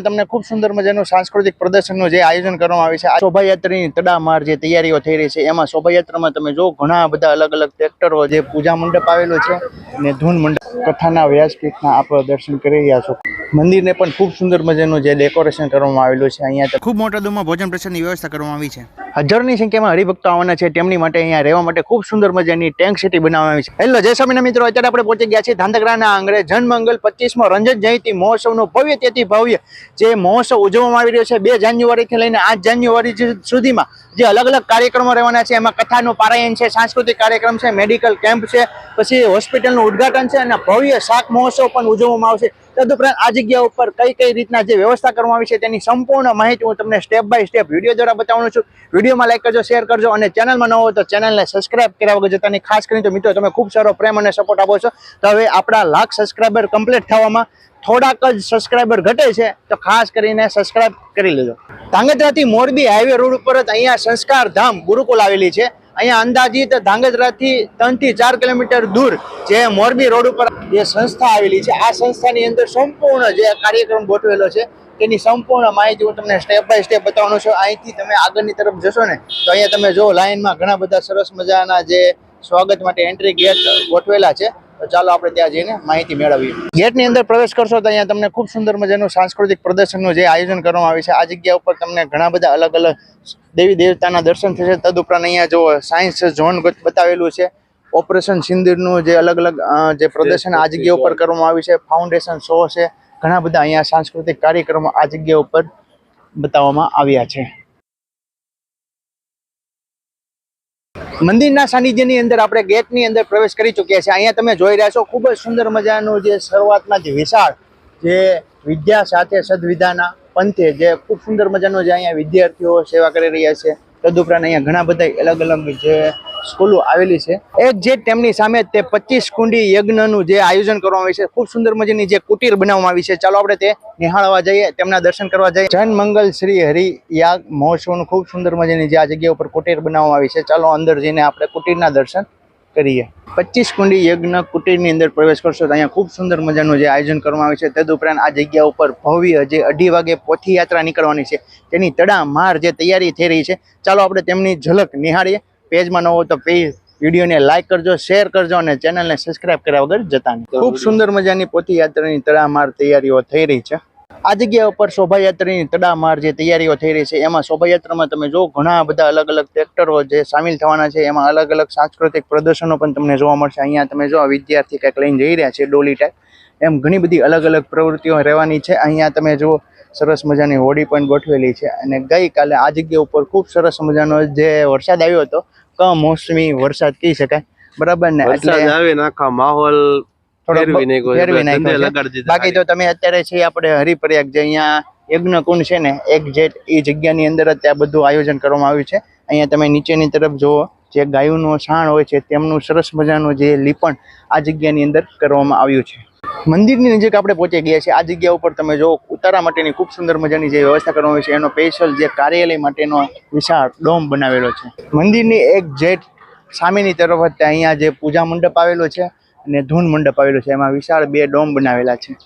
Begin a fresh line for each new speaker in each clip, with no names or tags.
તમને ખૂબ સુંદર મજાનું સાંસ્કૃતિક પ્રદર્શનનું જે આયોજન કરવામાં આવ્યું છે. આ શોભાયાત્રાની તડામાર જે તૈયારીઓ થઈ રહી છે, એમાં શોભાયાત્રામાં તમે જો ઘણા બધા અલગ અલગ ટ્રેક્ટરો જે પૂજા મંડપ આવેલો છે અને ધૂન મંડપ કથાના વ્યાસપીઠના આપ દર્શન કરી રહ્યા છો. મંદિરને પણ ખૂબ સુંદર મજાનું જે ડેકોરેશન કરવામાં આવેલું છે. અહીંયા ખૂબ મોટા દુમાં ભોજન પ્રસાદની વ્યવસ્થા કરવામાં આવી છે. હજારોની સંખ્યામાં હરિભક્તો આવવાના છે. તેમની માટે અહીંયા રહેવા માટે ખૂબ સુંદર મજાની ટેન્ક સિટી બનાવવામાં આવી છે. હેલો, જય સ્વામીના મિત્રો. અત્યારે આપણે પહોંચી ગયા છીએ ધાંધકરાના આંગણે. જનમંગલ પચીસમો રંજન જયંતિ મહોત્સવનો ભવ્ય તેથી ભવ્ય જે મહોત્સવ ઉજવવામાં આવી રહ્યો છે બે જાન્યુઆરીથી લઈને આઠ જાન્યુઆરી સુધીમાં જે અલગ અલગ કાર્યક્રમો રહેવાના છે. એમાં કથાનું પારાયણ છે, સાંસ્કૃતિક કાર્યક્રમ છે, મેડિકલ કેમ્પ છે, પછી હોસ્પિટલનું ઉદ્ઘાટન છે અને ભવ્ય શાક મહોત્સવ પણ ઉજવવામાં આવશે. તદુપરાંત આ જગ્યા ઉપર કઈ કઈ રીતના જે વ્યવસ્થા કરવામાં આવી છે તેની સંપૂર્ણ માહિતી હું તમને સ્ટેપ બાય સ્ટેપ વીડિયો દ્વારા બતાવવાનું છું. વિડીયોમાં લાઈક કરજો શેર કરજો અને ચેનલમાં ન હોય તો ચેનલને સબસ્ક્રાઇબ કર્યા વગર જતા ખાસ કરીને તો મિત્રો તમે ખૂબ સારો પ્રેમ અને સપોર્ટ આપો છો. તો હવે આપણા લાખ સબસ્ક્રાઇબર કમ્પ્લીટ થવામાં થોડાક જ સબસ્ક્રાઇબર ઘટે છે. તો ખાસ કરીને સબસ્ક્રાઇબ કરી લેજો. ધાંગધ્રાથી મોરબી હાઈવે રોડ ઉપર જ અહીંયા સંસ્કાર ધામ ગુરુકુલ આવેલી છે. અહીંયા અંદાજિત ધાંગધ્રાથી ત્રણથી ચાર કિલોમીટર દૂર જે મોરબી રોડ ઉપર જે સંસ્થા આવેલી છે, આ સંસ્થાની અંદર સંપૂર્ણ જે કાર્યક્રમ ગોઠવેલો છે, તેની સંપૂર્ણ માહિતી હું તમને સ્ટેપ બાય સ્ટેપ બતાવવાનો છું. અહીંથી તમે આગળની તરફ જશો ને, તો અહીંયા તમે જો લાઇનમાં ઘણા બધા સરસ મજાના જે સ્વાગત માટે એન્ટ્રી ગેટ ગોઠવેલા છે તો ચાલો આપણે ત્યાં જઈને માહિતી મેળવીએ. ગેટની અંદર પ્રવેશ કરશો તો અહીંયા તમને ખૂબ સુંદર મજાનું સાંસ્કૃતિક પ્રદર્શનનું જે આયોજન કરવામાં આવ્યું છે. આ જગ્યા ઉપર તમને ઘણા બધા અલગ અલગ દેવી દેવતાના દર્શન થશે. તદુપરાંત અહીંયા જો સાયન્સ ઝોન બતાવેલું છે. ઓપરેશન સિંદૂરનું જે અલગ અલગ જે પ્રદર્શન આ જગ્યા ઉપર કરવામાં આવ્યું છે. ફાઉન્ડેશન શો છે ઘણા બધા અહીંયા સાંસ્કૃતિક કાર્યક્રમો આ જગ્યા ઉપર બતાવવામાં આવ્યા છે. મંદિરના સાનિધ્યની અંદર આપણે ગેટની અંદર પ્રવેશ કરી ચૂક્યા છીએ. અહીંયા તમે જોઈ રહ્યા છો, ખૂબ જ સુંદર મજાનું જે શરૂઆતમાં જે વિશાળ જે વિદ્યા સાથે સદવિધાના પંથે જે ખૂબ સુંદર મજાનું જે અહીંયા વિદ્યાર્થીઓ સેવા કરી રહ્યા છે. તદુપરાંત અહીંયા ઘણા બધા અલગ અલગ જે સ્કૂલો આવેલી છે. એક જે તેમની સામે તે પચીસ કુંડી યજ્ઞનું જે આયોજન કરવામાં આવ્યું છે, ખૂબ સુંદર મજાની જે કુટીર બનાવવામાં આવી છે. ચાલો આપણે તે નિહાળવા જઈએ, તેમના દર્શન કરવા જઈએ. જન મંગલ શ્રી હરિ યાગ મહોત્સવનું ખૂબ સુંદર મજાની જે આ જગ્યા ઉપર કુટીર બનાવવામાં આવી છે. ચાલો અંદર જઈને આપણે કુટીરના દર્શન કરીએ. પચીસ કુંડી યજ્ઞ કુટીરની અંદર પ્રવેશ કરશો તો અહીંયા ખૂબ સુંદર મજાનું જે આયોજન કરવામાં આવ્યું છે. તદુપરાંત આ જગ્યા ઉપર ભવ્ય જે અઢી વાગે પોથી યાત્રા નીકળવાની છે. તેની તડામાર જે તૈયારી થઈ રહી છે. ચાલો આપણે તેમની ઝલક નિહાળીએ. પેજમાં ન હોય તો પેજ વિડીયોને લાઈક કરજો, શેર કરજો અને ચેનલને સબસ્ક્રાઇબ કર્યા વગર જતા નહીં ખૂબ સુંદર મજાની પોથી યાત્રાની તડામાર તૈયારીઓ થઈ રહી છે. આ જગ્યા ઉપર શોભાયાત્રાની તડામાર જે તૈયારીઓ થઈ રહી છે, એમાં શોભાયાત્રામાં તમે જો ઘણા બધા અલગ અલગ ટ્રેક્ટરો જે સામેલ થવાના છે, એમાં અલગ અલગ સાંસ્કૃતિક પ્રદર્શનો પણ તમને જોવા મળશે. અહીંયા તમે જો વિદ્યાર્થી કંઈક લઈને જઈ રહ્યા છે, ડોલી ટાઈપ એમ ઘણી બધી અલગ અલગ પ્રવૃત્તિઓ રહેવાની છે. અહીંયા તમે જુઓ, સરસ મજાની હોડી પણ ગોઠવેલી છે અને ગઈકાલે આ જગ્યા ઉપર ખૂબ સરસ મજાનો જે વરસાદ આવ્યો હતો કમોસમી વરસાદ કહી શકાય. બરાબર ને? એટલે
આવે આખા માહોલ
બાકી તો તમે અત્યારે છે આપણે હરિપ્રયાગ જે અહીંયા યજ્ઞ કુંડ છે ને એક જેટ એ જગ્યાની અંદર જ ત્યાં બધું આયોજન કરવામાં આવ્યું છે. અહીંયા તમે નીચેની તરફ જુઓ જે ગાયોનું છાણ હોય છે તેમનું સરસ મજાનું જે લીપણ આ જગ્યાની અંદર કરવામાં આવ્યું છે. મંદિરની નજીક આપણે પહોંચી ગયા છીએ. આ જગ્યા ઉપર તમે જો ઉતારા માટેની ખૂબ સુંદર મજાની જે વ્યવસ્થા કરવામાં આવી છે, એનો સ્પેશિયલ જે કાર્યાલય માટેનો વિશાળ ડોમ બનાવેલો છે. મંદિરની એક જેટ સામેની તરફ જ અહીંયા જે પૂજા મંડપ આવેલો છે અને ધૂન મંડપ આવેલો છે. એમાં વિશાળ બે ડોમ બનાવેલા છે.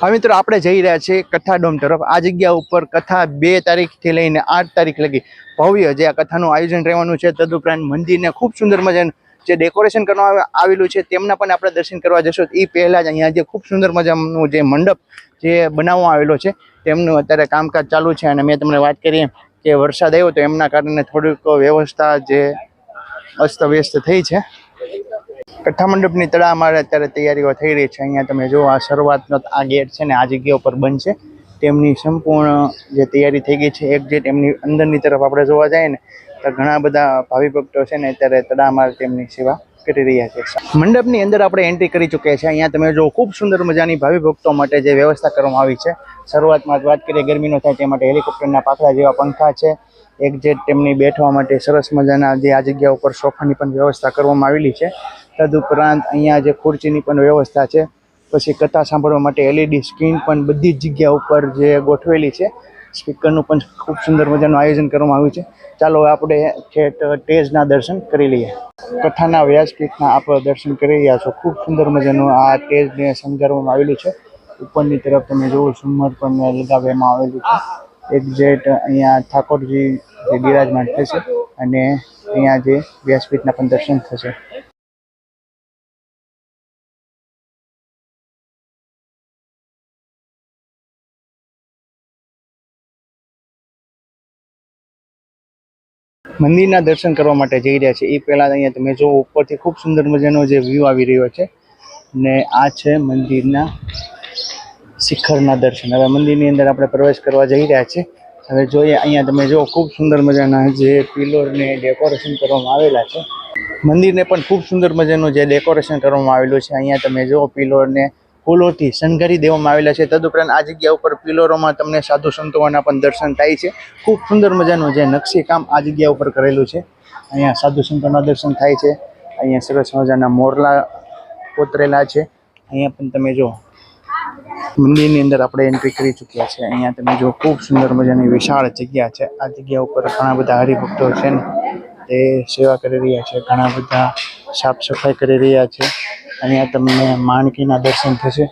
હવે મિત્રો, આપણે જઈ રહ્યા છીએ કથા ડોમ તરફ. આ જગ્યા ઉપર કથા બે તારીખથી લઈને આઠ તારીખ લગી ભવ્ય જે આ કથાનું આયોજન રહેવાનું છે. તદુપરાંત મંદિરને ખૂબ સુંદર મજાનું જે ડેકોરેશન કરવામાં આવેલું છે, તેમના પણ આપણે દર્શન કરવા જશું. એ પહેલાં જ અહીંયા જે ખૂબ સુંદર મજાનું જે મંડપ જે બનાવવામાં આવેલો છે, તેમનું અત્યારે કામકાજ ચાલુ છે. અને મેં તમને વાત કરી કે વરસાદ આવ્યો તો એમના કારણે થોડીક વ્યવસ્થા જે અસ્તવ્યસ્ત થઈ છે. કઠ્ઠા મંડપની અમારે અત્યારે તૈયારીઓ થઈ રહી છે. અહીંયા તમે જો આ શરૂઆતનો આ ગેટ છે ને આ જગ્યા ઉપર બનશે. તેમની સંપૂર્ણ જે તૈયારી થઈ ગઈ છે, એક જે એમની અંદરની તરફ આપણે જોવા જઈએ ને ઘણા બધા ભાવિ ભક્તો છે ને અત્યારે તડામાર તેમની સેવા કરી રહ્યા છે. મંડપની અંદર આપણે એન્ટ્રી કરી ચૂક્યા છે અહીંયા તમે જો ખૂબ સુંદર મજાની ભાવિ ભક્તો માટે જે વ્યવસ્થા કરવામાં આવી છે. શરૂઆતમાં જ વાત કરીએ, ગરમીનો થાય તે માટે હેલિકોપ્ટરના પાખડા જેવા પંખા છે. એક જે તેમની બેઠવા માટે સરસ મજાના જે આ જગ્યા ઉપર સોફાની પણ વ્યવસ્થા કરવામાં આવેલી છે. તદુપરાંત અહીંયા જે ખુરચીની પણ વ્યવસ્થા છે. પછી કથા સાંભળવા માટે એલઈડી સ્ક્રીન પણ બધી જ જગ્યા ઉપર જે ગોઠવેલી છે. સ્પીકરનું પણ ખૂબ સુંદર મજાનું આયોજન કરવામાં આવ્યું છે. ચાલો આપણે ઠેઠ ટેજના દર્શન કરી લઈએ. કથાના વ્યાસપીઠના આપ દર્શન કરી રહ્યા છો. ખૂબ સુંદર મજાનું આ ટેજને શણગારવામાં આવેલું છે. ઉપરની તરફ તમે જુઓ, સુમર પણ લગાવવામાં આવેલું છે. એક્ઝેક્ટ અહીંયા ઠાકોરજી જે બિરાજમાન થશે અને અહીંયા જે વ્યાસપીઠના પણ દર્શન થશે. મંદિરના દર્શન કરવા માટે જઈ રહ્યા છે. એ પહેલાં અહીંયા તમે જો ઉપરથી ખૂબ સુંદર મજાનો જે વ્યૂ આવી રહ્યો છે. ને આ છે મંદિરના શિખરના દર્શન. હવે મંદિરની અંદર આપણે પ્રવેશ કરવા જઈ રહ્યા છે. હવે જોઈએ, અહીંયા તમે જો ખૂબ સુંદર મજાના જે પિલોરને ડેકોરેશન કરવામાં આવેલા છે. મંદિરને પણ ખૂબ સુંદર મજાનું જે ડેકોરેશન કરવામાં આવેલું છે. અહીંયા તમે જો પિલોરને ફૂલોથી શણગારી દેવામાં આવેલા છે. તદુપરાંત આ જગ્યા ઉપર પિલોરોમાં તમને સાધુ સંતોના પણ દર્શન થાય છે. ખૂબ સુંદર મજાનું જે નકશી કામ આ જગ્યા ઉપર કરેલું છે. અહીંયા સાધુ સંતોના દર્શન થાય છે. અહીંયા સરસ મજાના મોરલા કોતરેલા છે. અહીંયા પણ તમે જો મંદિરની અંદર આપણે એન્ટ્રી કરી ચૂક્યા છે. અહીંયા તમે જો ખૂબ સુંદર મજાની વિશાળ જગ્યા છે. આ જગ્યા ઉપર ઘણા બધા હરિભક્તો છે ને તે સેવા કરી રહ્યા છે. ઘણા બધા સાફ સફાઈ કરી રહ્યા છે. અહીંયા તમને માણકીના દર્શન થશે.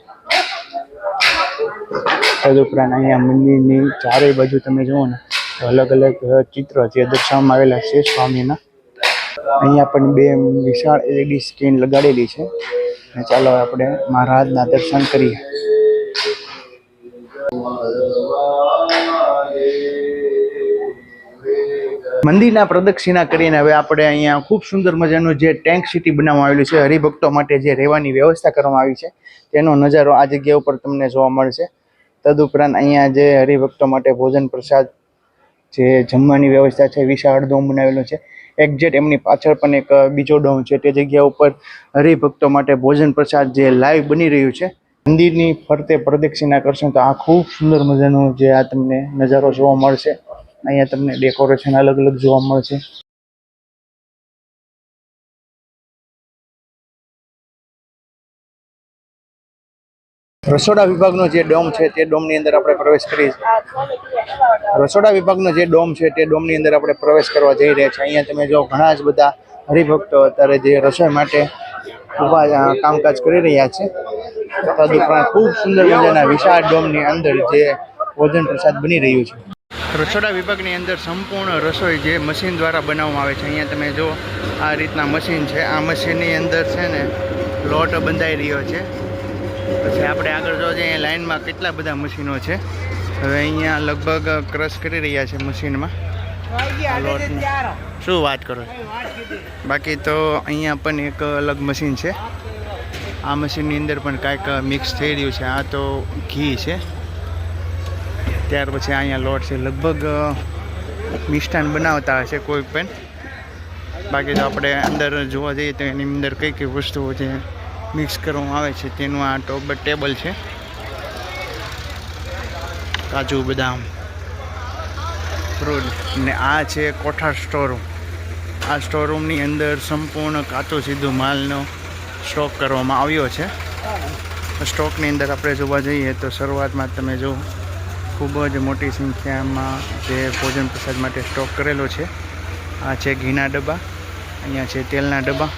તદુપરાંત અહીંયા મંદિરની ચારેય બાજુ તમે જુઓ ને અલગ અલગ ચિત્ર જે દર્શાવવામાં આવેલા છે સ્વામીના. અહીંયા પણ બે વિશાળ એલઈડી સ્ક્રીન લગાડેલી છે. અને ચાલો આપણે મહારાજના દર્શન કરીએ. મંદિરના પ્રદક્ષિણા કરીને હવે આપણે અહીંયા ખૂબ સુંદર મજાનું જે ટેન્ક સિટી બનાવવામાં આવેલું છે, હરિભક્તો માટે જે રહેવાની વ્યવસ્થા કરવામાં આવી છે, તેનો નજારો આ જગ્યા ઉપર તમને જોવા મળશે. તદુપરાંત અહીંયા જે હરિભક્તો માટે ભોજન પ્રસાદ જે જમવાની વ્યવસ્થા છે, વિશાળ ડોમ બનાવેલો છે એક્ઝેટ એમની પાછળ પણ એક બીજો ડોમ છે, તે જગ્યા ઉપર હરિભક્તો માટે ભોજન પ્રસાદ જે લાઈવ બની રહ્યું છે. મંદિરની ફરતે પ્રદક્ષિણા કરશો તો આ ખૂબ સુંદર મજાનો જે આ તમને નજારો જોવા મળશે. અહીંયા તમને ડેકોરેશન અલગ અલગ જોવા મળશે. રસોડા વિભાગનો જે ડોમ છે તે ડોમની અંદર આપણે પ્રવેશ કરી રસોડા વિભાગનો જે ડોમ છે તે ડોમની અંદર આપણે પ્રવેશ કરવા જઈ રહ્યા છીએ અહીંયા તમે જો ઘણા જ બધા હરિભક્તો અત્યારે જે રસોઈ માટે ઊભા કામકાજ કરી રહ્યા છે. તદુપરાંત ખૂબ સુંદર મજાના વિશાળ ડોમની અંદર જે ભોજન પ્રસાદ બની રહ્યું છે. રસોડા વિભાગની અંદર સંપૂર્ણ રસોઈ જે મશીન દ્વારા બનાવવામાં આવે છે. અહીંયા તમે જો આ રીતના મશીન છે. આ મશીનની અંદર છે ને લોટ બંધાઈ રહ્યો છે. પછી આપણે આગળ જો જઈએ લાઇનમાં કેટલા બધા મશીનો છે. હવે અહીંયા લગભગ ક્રશ કરી રહ્યા છે મશીનમાં. લોટને. શું વાત કરો? બાકી તો અહીંયા પણ એક અલગ મશીન છે. આ મશીનની અંદર પણ કાંઈક મિક્સ થઈ રહ્યું છે. આ તો ઘી છે. ત્યાર પછી અહીંયા લોટ છે. લગભગ મિષ્ટાન બનાવતા હશે કોઈ પણ. બાકી તો આપણે અંદર જોવા જઈએ તો એની અંદર કઈ કઈ વસ્તુઓ છે મિક્સ કરવામાં આવે છે તેનું આ ટોપ ટેબલ છે. કાજુ, બદામ ફ્રૂટ ને આ છે કોઠાર સ્ટોર આ સ્ટોર રૂમની અંદર સંપૂર્ણ કાચો સીધો માલનો સ્ટોક કરવામાં આવ્યો છે. સ્ટોકની અંદર આપણે જોવા જઈએ તો શરૂઆતમાં તમે જો ખૂબ જ મોટી સંખ્યામાં જે ભોજન પ્રસાદ માટે સ્ટોક કરેલો છે. આ છે ઘીના ડબ્બા, અહીંયા છે તેલના ડબ્બા.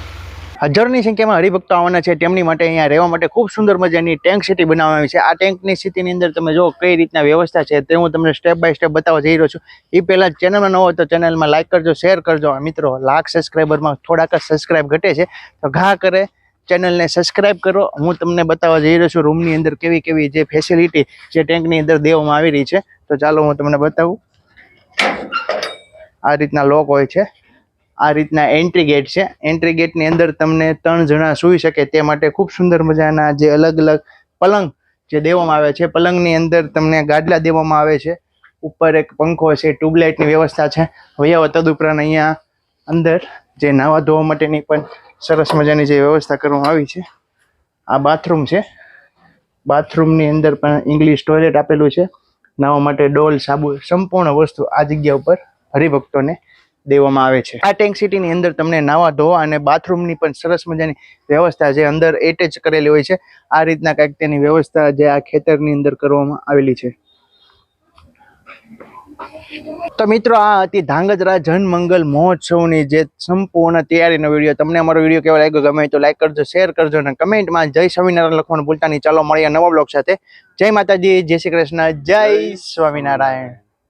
હજારોની સંખ્યામાં હરિભક્તો આવવાના છે, તેમની માટે અહીંયા રહેવા માટે ખૂબ સુંદર મજાની ટેન્ક સિટી બનાવવામાં આવી છે. આ ટેન્કની સ્થિતિની અંદર તમે જો કઈ રીતના વ્યવસ્થા છે, તે હું તમને સ્ટેપ બાય સ્ટેપ બતાવવા જઈ રહ્યો છું. એ પહેલાં ચેનલમાં ન હોય તો ચેનલમાં લાઇક કરજો શેર કરજો. મિત્રો લાખ સબસ્ક્રાઈબરમાં થોડાક જ સબસ્ક્રાઈબ ઘટે છે. તો ઘા કરે ચેનલને સબસ્ક્રાઈબ કરો. હું તમને બતાવવા જઈ રહ્યો છું રૂમની અંદર કેવી કેવી જે ફેસિલિટી જે ટેન્કની અંદર દેવામાં આવી રહી છે. તો ચાલો હું તમને બતાવું. આ રીતના લોક હોય છે. આ રીતના એન્ટ્રી ગેટ છે. એન્ટ્રી ગેટની અંદર તમને ત્રણ જણા સૂઈ શકે તે માટે ખૂબ સુંદર મજાના જે અલગ અલગ પલંગ જે દેવામાં આવે છે. પલંગની અંદર તમને ગાદલા દેવામાં આવે છે. ઉપર એક પંખો છે ટ્યુબલાઇટની વ્યવસ્થા છે. વૈયાવો તદુપરાંત અહીંયા અંદર જે નાવા ધોવા માટેની પણ સરસ મજાની જે વ્યવસ્થા કરવામાં આવી છે. આ બાથરૂમ છે. બાથરૂમની અંદર પણ ઇંગ્લિશ ટોયલેટ આપેલું છે. નાવા માટે ડોલ, સાબુ સંપૂર્ણ વસ્તુ આ જગ્યા ઉપર હરિભક્તોને દેવામાં આવે છે. આ ટેન્ક સિટીની અંદર તમને નાવા, ધોવા અને બાથરૂમની પણ સરસ મજાની વ્યવસ્થા જે અંદર એટેચ કરેલી હોય છે. આ રીતના કંઈક તેની વ્યવસ્થા જે આ ખેતરની અંદર કરવામાં આવેલી છે. તો મિત્રો, આ હતી ધાંગધ્રા જનમંગલ મહોત્સવની જે સંપૂર્ણ તૈયારીનો વીડિયો તમને અમારો વીડિયો કેવો લાગ્યો, ગમે તો લાઈક કરજો શેર કરજો અને કમેન્ટમાં જય સ્વામિનારાયણ લખવાનું ભૂલતા નહીં. ચાલો, મળીએ નવા બ્લોગ સાથે. જય માતાજી, જય શ્રી કૃષ્ણ, જય સ્વામિનારાયણ.